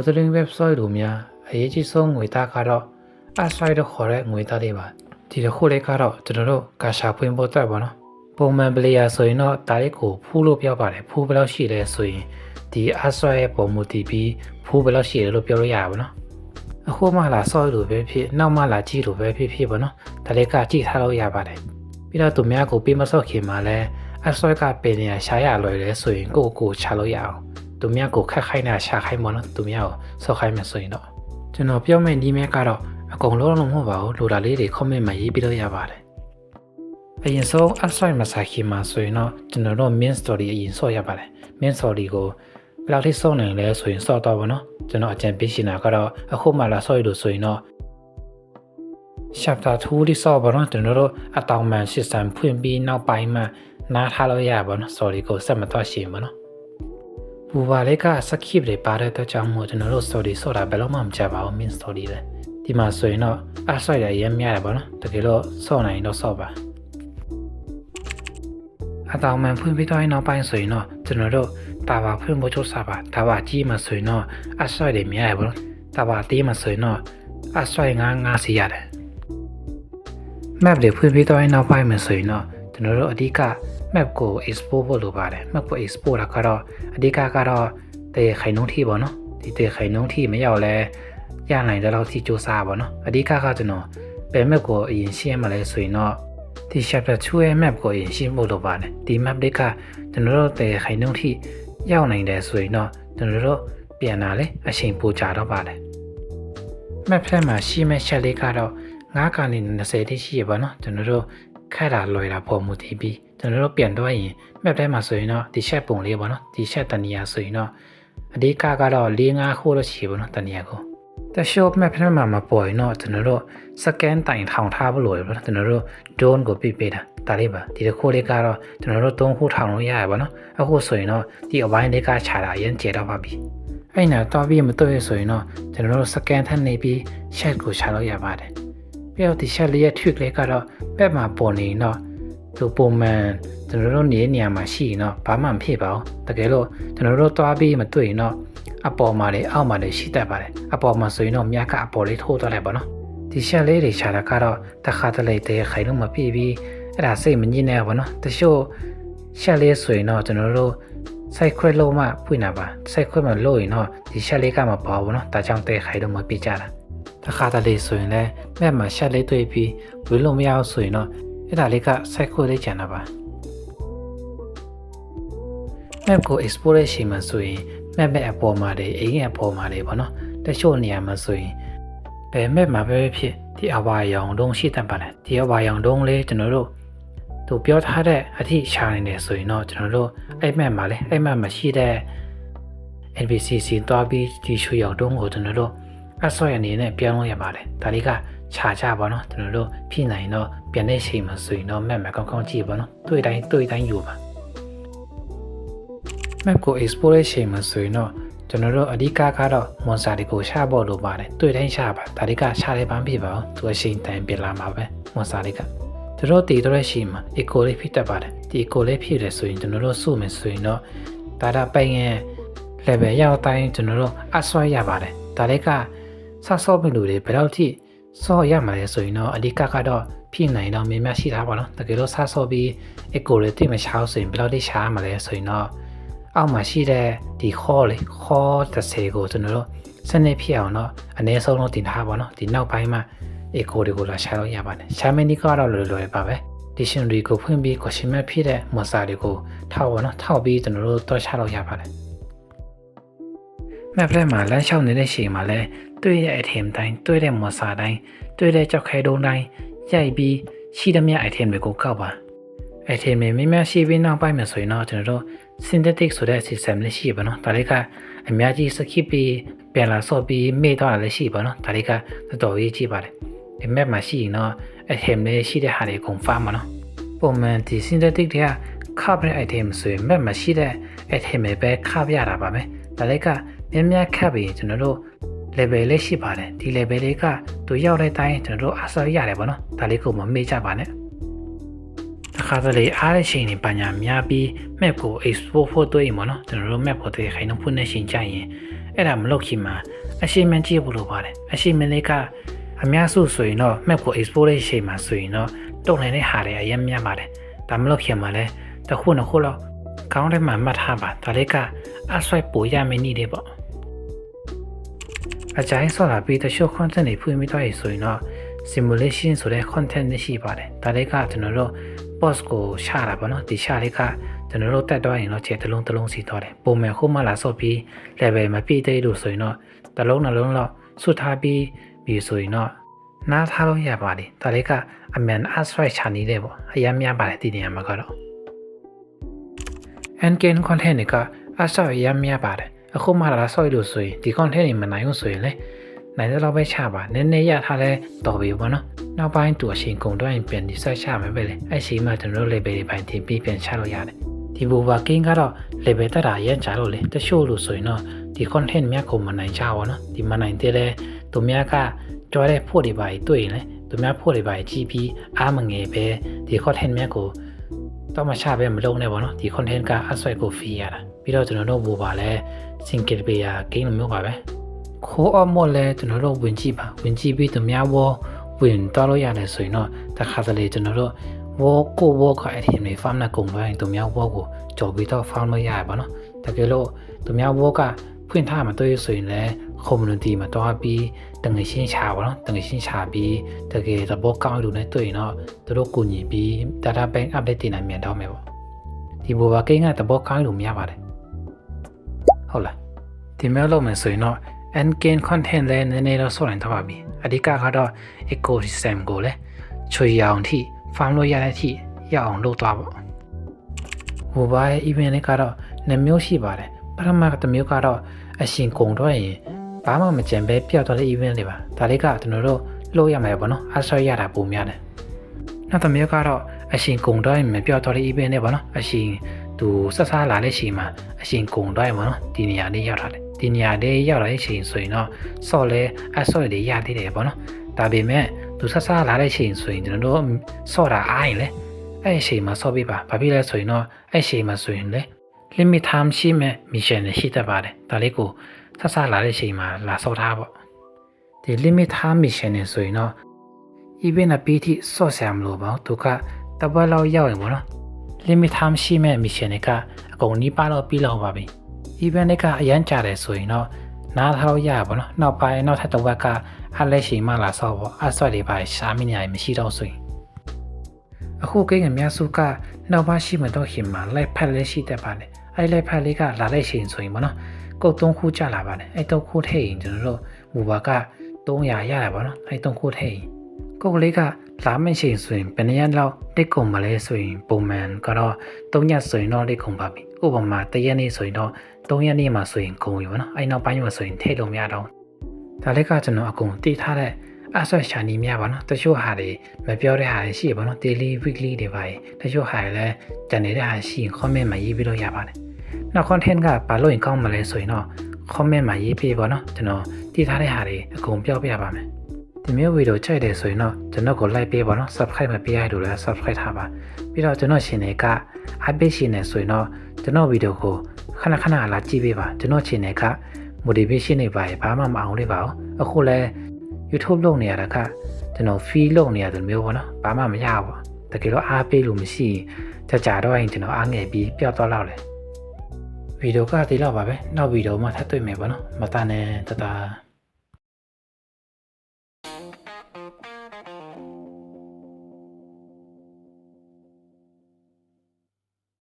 Wuthering website တို့များအရေးကြီးဆုံးငွေသားကတော့ Aside တော့ခေါ်တဲ့ငွေသားတွေပါဒီတစ်ခုလေးကတော့ကျွန်တော်တို့ကာရှာဖွင့်ဖို့အတွက်ပါနော်ပုံမှန် player ဆိုရင်တော့ဒါလေးကိုဖူးလို့ပြောပါတယ်ဖူးဘယ်လောက်ရှိလဲဆိုရင်ဒီ Aside ရဲ့ပုံမူတည်ပြီးဖူးဘယ်လောက်ရှိတယ်လို့ပြောလို့ရပါဘူးနော်အခုမှလာဆော့လို့ပဲဖြစ်နောက်မှလာကြည့်လို့ပဲဖြစ်ဖြစ်ပါနော်ဒါလေးကကြည့်ထားလို့ရပါတယ်ပြီးတော့သူများကိုပေးမဆော့ခင်မှာလဲ Aside ကပင်နေရရှာရလွယ်လဲဆိုရင်ကိုယ့်ကိုယ်ချလို့ရအောင် သူများကိုခက်ခိုင်းတာရှာခိုင်းမလို့သူများကိုဆော့ခိုင်းမယ်ဆိုရင်တော့ကျွန်တော်ပြောမယ့်ဒီမြက်ကတော့အကုန်လုံးလုံးမဟုတ်ပါဘူးလိုတာလေးတွေ comment မှာရေးပြီးတော့ရပါတယ်အရင်ဆုံး upside မှာစာခင်မှာဆိုရင်တော့ကျွန်တော်တို့ main story အရင်ဆော့ရပါတယ် main story ကိုဘယ်လောက်ထိဆော့နိုင်လဲဆိုရင်ဆော့တော့ပါနော်ကျွန်တော်အကြံပေးရှင်တာကတော့အခုမှလာဆော့ရလို့ဆိုရင်တော့ chapter 2လေးဆော့ပါတော့ကျွန်တော်တို့အတောင်မှန် system ဖွင့်ပြီးနောက်ပိုင်းမှာနားထားလို့ရပါတော့ sorry ကိုဆက်မတော့ရှင်ပါနော် ပူပါလေးကစခိပတွေပါတဲ့အတွက်ကြောင့်မို့ကျွန်တော်တို့ story ဆိုတာဘယ်တော့မှမကြပါဘူး main story ပဲဒီမှာဆိုရင်တော့အဆောက်ရရမ်းများတယ်ပေါ့နော်တကယ်လို့စော့နိုင်တော့စော့ပါအတောင်မှန်ဖွင့်ပြီးတော့နောက်ပိုင်းဆိုရင်တော့ကျွန်တော်တို့တာဘာဖွင့်ဖို့ချိုးစားပါတာဘာကြီးမှဆိုရင်တော့အဆောက်တွေများတယ်ပေါ့နော်တာဘာတေးမှဆိုရင်တော့အဆောက်ငါးငါးစီရတယ် map တွေဖွင့်ပြီးတော့နောက်ပိုင်းမှာဆိုရင်တော့ကျွန်တော်တို့အဓိက map ကို export ဖို့လိုပါတယ် map ကို export တာကတော့အဓိကကတော့တရေခိုင်နှုန်းထိပေါ့နော်ဒီတရေခိုင်နှုန်းထိမရောက်လဲရနိုင်တဲ့လောက်ထိစူးစမ်းပါနော်အဓိကကကျွန်တော်ဘယ် map ကိုအရင်ရှင်းမလဲဆိုရင်တော့ဒီ chapter 2ရဲ့ map ကိုအရင်ရှင်းဖို့လိုပါတယ်ဒီ map တွေကကျွန်တော်တို့တရေခိုင်နှုန်းထိရောက်နိုင်တယ်ဆိုရင်တော့ကျွန်တော်တို့ပြန်လာလေအချိန်ပိုကြာတော့ပါတယ် map ထဲမှာရှိမဲ့ချက်လေးကတော့9ကနေ20တိရှိရပါတော့ကျွန်တော်တို့ခက်တာလွယ်တာပုံမူတည်ပြီး ကျွန်တော်တို့ပြန်တော့ရင် map ထဲမှာဆိုရင်တော့ဒီချက်ပုံလေးပါနော်ဒီချက်တနေရာဆိုရင်တော့အဓိကကတော့၄၅ခုလို့ရှိပါတော့တနေရာကိုတရှို့ map ထဲမှာမပေါ်ရင်တော့ကျွန်တော်တို့ scan တိုင်ထောင်ထားဖို့လိုရပါတော့ကျွန်တော်တို့ drone ကိုပြပေးတာဒါလေးပါဒီတစ်ခုလေးကတော့ကျွန်တော်တို့၃ခုထောင်လို့ရရပါတော့အခုဆိုရင်တော့ဒီအပိုင်းလေးကခြာတာအရင်ကျေတော့ပါပြီအဲ့နာတော့ပြီးမတွေ့ရဆိုရင်တော့ကျွန်တော်တို့စကန်ထပ်နေပြီး chat ကိုချလို့ရပါတယ်ပြီးတော့ဒီ chat လေးရဲ့ trick လေးကတော့ဘက်မှာပေါ်နေရင်တော့ ဆိုပုံမှန်ကျွန်တော်တို့နေတဲ့နေရာမှာရှိရင်တော့ဘာမှမဖြစ်ပါဘူးတကယ်လို့ကျွန်တော်တို့သွားပြီးမတွေ့ရင်တော့အပေါ်မှာလည်းအောက်မှာလည်းရှိတတ်ပါတယ်အပေါ်မှာဆိုရင်တော့မြက်ကအပေါ်လေးထိုးသွားလိုက်ပါနော်ဒီရှက်လေးတွေခြာတာကတော့တခါတလေတည်းခိုင်လို့မပြည့်ပြီးအဲ့ဒါစိတ်မညစ်နဲ့ပါနော်တချို့ရှက်လေးဆိုရင်တော့ကျွန်တော်တို့စိုက်ခွက်လို့မှဖွင့်တာပါစိုက်ခွက်မှလို့ရင်တော့ဒီရှက်လေးကမပေါ်ဘူးနော်ဒါကြောင့်တည်းခိုင်လို့မပြည့်ကြတာတခါတလေဆိုရင်လည်းမျက်မှန်ရှက်လေးတွေ့ပြီးဝေလို့မရအောင်ဆိုရင်တော့ အဲ့ဒါလေးကစိုက်ခွဲလေးကျန်တာပါ map ကို exploration မှာဆိုရင် map ရဲ့အပေါ်မှာတွေအိမ်ရဲ့အပေါ်မှာတွေပေါ့နော်တချို့နေရာမှာဆိုရင်ဘယ် map မှာပဲဖြစ်ဒီအဝါရောင်တုံးရှိတတ်ပါတယ်ဒီအဝါရောင်တုံးလေးကျွန်တော်တို့သူပြောထားတဲ့အထိရှာနေတယ်ဆိုရင်တော့ကျွန်တော်တို့အဲ့ map မှာလေအဲ့ map မှာရှိတဲ့ NPCC တွားပြီးဒီရွှေရောင်တုံးကိုကျွန်တော်တို့အဆော့ရအနေနဲ့ပြောင်းလို့ရပါတယ်ဒါလေးက ခြာကြပါတော့ကျွန်တော်တို့ဖြစ်နိုင်တော့ပြန်တဲ့ချိန်မှာဆိုရင်တော့ map မှာကောင်းကောင်းကြည့်ပါနော်တွေ့တိုင်းတွေ့တိုင်းယူပါ map ကို exploration မှာဆိုရင်တော့ကျွန်တော်တို့အဓိကကတော့ monster တွေကိုရှာဖို့လိုပါတယ်တွေ့တိုင်းရှာပါဒါတွေကရှာတယ်ပန်းပြပါအောင်သူအချိန်တိုင်းပြလာမှာပဲ monster တွေကသူတို့တည်တော့ရှိမှာ eco လေးဖြစ်တတ်ပါတယ်ဒီ eco လေးဖြစ်တယ်ဆိုရင်ကျွန်တော်တို့စုမယ်ဆိုရင်တော့ဒါတာပိုင်ရဲ့ level ရောက်တိုင်းကျွန်တော်တို့အဆွဲရပါတယ်ဒါတွေကစဆော့ပြီလူတွေဘယ်တော့ထိ ဆော့ရမှာလဲဆိုရင်တော့အဓိကကတော့ဖြစ်နိုင်တော့မြင်များရှိတာပါနော်တကယ်လို့စဆော့ပြီး eco လေးတိတ်မရှားဆိုရင်ဘယ်တော့ထိရှားမှာလဲဆိုရင်တော့အောက်မှာရှိတဲ့ဒီခေါ်လေခေါ်30ကိုကျွန်တော်တို့စနစ်ဖြစ်အောင်တော့အနည်းဆုံးတော့တင်ထားပါတော့ဒီနောက်ပိုင်းမှာ eco တွေကိုလာရှာလို့ရပါတယ်ရှာမင်းဒီကတော့လွယ်လွယ်ပါပဲ dictionary ကိုဖွင့်ပြီး question map ဖြစ်တဲ့ monster တွေကိုထောက်ပါတော့ထောက်ပြီးကျွန်တော်တို့တော့ရှာလို့ရပါတယ် map ထဲမှာလမ်းလျှောက်နေတဲ့ချိန်မှာလဲ တွေ့တဲ့ item တိုင်းတွေ့တဲ့ monster တိုင်းတွေ့တဲ့ကြောက်ခဲတုံးတိုင်းရိုက်ပြီးရှိသမျှ item တွေကိုကောက်ပါ item တွေမြင်များရှိပြီးနောက်ပိုင်းမှာဆိုရင်တော့ကျွန်တော်တို့ synthetic ဆိုတဲ့ system လေးရှိပါတော့ဒါလေးကအများကြီး skip ပြီးပြန်လာဆော့ပြီးမေ့တော့လည်းရှိပါတော့ဒါလေးကတော်တော်ရေးကြည့်ပါတယ်ဒီ map မှာရှိရင်တော့ item လေးရှိတဲ့ဟာတွေ confirm ပါနော်ပုံမှန်ဒီ synthetic တွေကခပ်တဲ့ item ဆိုရင် map မှာရှိတဲ့ item တွေပဲခပ်ရတာပါပဲဒါလေးကများများခပ်ပြီးကျွန်တော်တို့ level လေးရှိပါတယ်ဒီ level လေးကသူရောက်တဲ့အတိုင်းကျွန်တော်တို့အဆောက်ရတယ်ပေါ့နော်ဒါလေးကိုမမေ့ကြပါနဲ့တစ်ခါတလေအားတဲ့ချိန်တွေပညာများပြီး map ကို export ဖို့တွေ့ရင်ပေါ့နော်ကျွန်တော်တို့ map ကိုတကယ်ခိုင်နှုန်းဖွင့်နေချိန်ကြရင်အဲ့ဒါမလုပ်ခင်မှာအရှိမန်ကြည့်ဖို့လိုပါတယ်အရှိမန်လေးကအများစုဆိုရင်တော့မှတ်ဖို့ export ရဲ့ချိန်မှာဆိုရင်တော့တုံနိုင်တဲ့ဟာတွေအရင်များပါတယ်ဒါမလုပ်ခင်မှာလဲတစ်ခုနှစ်ခုလောက်ကောင်းတဲ့မှာမှတ်ထားပါဒါလေးကအဆွဲပိုရမနေတယ်ပေါ့ အကြိုင်းဆော်လာပြီးတချို့ content တွေဖွင့်မိတော့ရဆိုရင်တော့ simulation ဆိုတဲ့ content တွေရှိပါတယ်ဒါလေးကကျွန်တော်တို့ post ကိုရှာတာပေါ့နော်ဒီရှာလေးကကျွန်တော်တို့တက်တော့ရင်တော့ခြေတစ်လုံးတစ်လုံးစီတော့တယ်ပုံမှန်ခုမှလာဆော့ပြီး level မပြည့်သေးလို့ဆိုရင်တော့တစ်လုံးနှလုံးလောက်ဆွတ်ထားပြီးပြီဆိုရင်တော့နားထားလို့ရပါတယ်ဒါလေးကအမြန် aswai ချာနေတယ်ပေါ့အရင်များပါတယ်ဒီနေရာမှာကတော့ engine content တွေကအဆောက်အရင်များပါတယ် အခုမှလာဆော့ရလို့ဆိုရင်ဒီ content တွေမနိုင်ဘူးဆိုရင်လေနိုင်တဲ့လောက်ပဲချပါနည်းနည်းရထားလဲတော်ပြီပေါ့နော်နောက်ပိုင်းသူအရှင်ကုံတော့ရင်ပြန်ဒီဆက်ချမယ်ပဲလေအဲ့ချိန်မှကျွန်တော်တို့ level တွေပိုင်းတင်ပြီးပြန်ချလို့ရတယ်ဒီဘူဘာကင်းကတော့ level တက်တာရမ်းကြလို့လေတချို့လို့ဆိုရင်တော့ဒီ content များကိုမနိုင်ကြပါတော့ဒီမနိုင်တဲ့လဲသူများကကြွားတဲ့ဖို့တွေပါတွေ့ရင်လေသူများဖို့တွေပါကြည့်ပြီးအားမငယ်ပဲဒီ content များကိုတော့မချပဲမလုံးနဲ့ပေါ့နော်ဒီ content ကအဆွဲကို fee ရတာပြီးတော့ကျွန်တော်တို့ ဘူဘာလဲ single player game လိုမျိုးပါပဲခိုးအမော်လဲကျွန်တော်တို့ဝင်ကြည့်ပါဝင်ကြည့်ပြီးသူများဝဝင်တော့လို့ရတယ်ဆိုရင်တော့တခါတလေကျွန်တော်တို့ဝကိုဝကအဲ့ဒီနေ farm နဲ့ကုန်ပိုင်းသူများဝကိုကြော်ပြီးတော့ farm လို့ရရပါတော့တကယ်လို့သူများဝကဖွင့်ထားမှာတွေ့ဆိုရင်လည်း community မှာတော့ပြီးတငယ်ရှင်းချပါတော့တငယ်ရှင်းချပြီးတကယ်သဘောကောင်းလို့လည်းတွေ့ရင်တော့သူတို့ကူညီပြီး data bank update တင်နိုင်မြန်တော့မယ်ပေါ့ဒီဘောပါကိန်းကသဘောကောင်းလို့မရပါတယ် ဟုတ်လားဒီမဲ့လို့မယ်ဆိုရင်တော့ engine content လည်းနည်းနည်းတော့ဆော့နိုင်တော့ပါပြီအဓိကကတော့ ecosystem ကိုလည်းချွေရအောင်ထိ farm လို့ရတဲ့အထိရအောင်လုပ်သွားပေါ့ဟိုဘာရဲ့ event လေးကတော့နှမျိုးရှိပါတယ်ပထမတစ်မျိုးကတော့အရှင်ကုံတော့ရင်ဘာမှမကြံပဲပျောက်သွားတဲ့ event တွေပါဒါလေးကကျွန်တော်တို့လှုပ်ရမယ်ပေါ့နော်အဆော့ရတာပုံများတယ်နောက်တစ်မျိုးကတော့အရှင်ကုံတော့ရင်မပျောက်သွားတဲ့ event တွေပေါ့နော်အရှင် သူဆက်စားလာတဲ့ချိန်မှာအရှင်ကုံတော့ရင်ပေါ့နော်ဒီနေရာလေးရောက်လာတယ်ဒီနေရာလေးရောက်လာတဲ့ချိန်ဆိုရင်တော့ဆော့လဲအဆော့တွေရသေးတယ်ပေါ့နော်ဒါပေမဲ့သူဆက်စားလာတဲ့ချိန်ဆိုရင်ကျွန်တော်တို့ဆော့တာအားရင်လေအဲ့ဒီချိန်မှာဆော့ပြပါဘာဖြစ်လဲဆိုရင်တော့အဲ့ချိန်မှာဆိုရင်လေ limit time ရှိမဲ့ mission တွေရှိတတ်ပါတယ်ဒါလေးကိုဆက်ဆက်လာတဲ့ချိန်မှာလာဆော့ထားပေါ့ဒီ limit time mission တွေဆိုရင်တော့ even အပြီးထိဆော့ဆရာမလို့ပေါ့သူကတပတ်လောက်ရောက်ရင်ပေါ့နော် limit time ရှိမဲ့ mission တွေကအကုန်နီးပါတော့ပြီးလောက်ပါပြီ even တွေကအရန်ကြတယ်ဆိုရင်တော့နားထားလို့ရပါတော့နောက်ပိုင်းနောက်ထပ်တစ်ဝက်ကအလက်ရှိမှလာဆော့ပေါ့အဆွတ်တွေပါရှာမိနေရမရှိတော့ဆိုရင်အခုကိန်းအများစုကနောက်ပါရှိမတော့ခင်မှာ live ဖက်လေးရှိတတ်ပါတယ်အဲ့ live ဖက်လေးကလာတဲ့ချိန်ဆိုရင်ပေါ့နော်ကုတ်သုံးခုကြလာပါတယ်အဲ့သုံးခုထည့်ရင်ကျွန်တော်တို့မူပါက300ရတာပေါ့နော်အဲ့သုံးခုထည့်ရင် ကုတ်လေးကလာမယ့်ချိန်ဆိုရင်ဘယ်နှစ်ရက်လောက်တိတ်ကုန်မလဲဆိုရင်ပုံမှန်ကတော့3ရက်ဆိုရင်တော့တိတ်ကုန်ပါပြီဥပမာ1ရက်နေ့ဆိုရင်တော့3ရက်နေ့မှာဆိုရင်ကုန်ပြီပေါ့နော်အဲ့နောက်ပိုင်းမှာဆိုရင်ထည့်လို့မရတော့ဒါလေးကကျွန်တော်အကုန်တည်ထားတဲ့အဆွတ်ရှာနေမြပါနော်တချို့ဟာတွေမပြောတဲ့ဟာတွေရှိပါနော် daily weekly တွေပါတချို့ဟာတွေလည်းကြံနေတဲ့ဟာရှိရင် comment မှာရေးပြီးလို့ရပါတယ်နောက် content ကဘာလို့ရင်ကောင်းမလဲဆိုရင်တော့ comment မှာရေးပေးပါနော်ကျွန်တော်တည်ထားတဲ့ဟာတွေအကုန်ပြောပြပါမယ် ဒီမျိုးဗီဒီယိုကြိုက်တယ်ဆိုရင်တော့ကျွန်တော်ကို like ပေးပါနော် subscribe မပေးရလို့လည်း subscribe ထားပါပြီးတော့ကျွန်တော်ရှင်တွေက update ရှင်နေဆိုရင်တော့ကျွန်တော်ဗီဒီယိုကိုခဏခဏလာကြည့်ပေးပါကျွန်တော်ရှင်တွေက motivation တွေပါဘာမှမအောင်လေးပါဘူးအခုလဲ YouTube လုပ်နေရတာကကျွန်တော် feel လုပ်နေရတယ်မျိုးပေါ့နော်ဘာမှမရဘူးတကယ်တော့အားပေးလို့မရှိကြကြတော့ရင်ကျွန်တော်အားငယ်ပြီးပျောက်သွားတော့လေဗီဒီယိုကဒီလောက်ပါပဲနောက်ဗီဒီယိုမှာထပ်တွေ့မယ်ပေါ့နော်မတန်နဲ့တတာ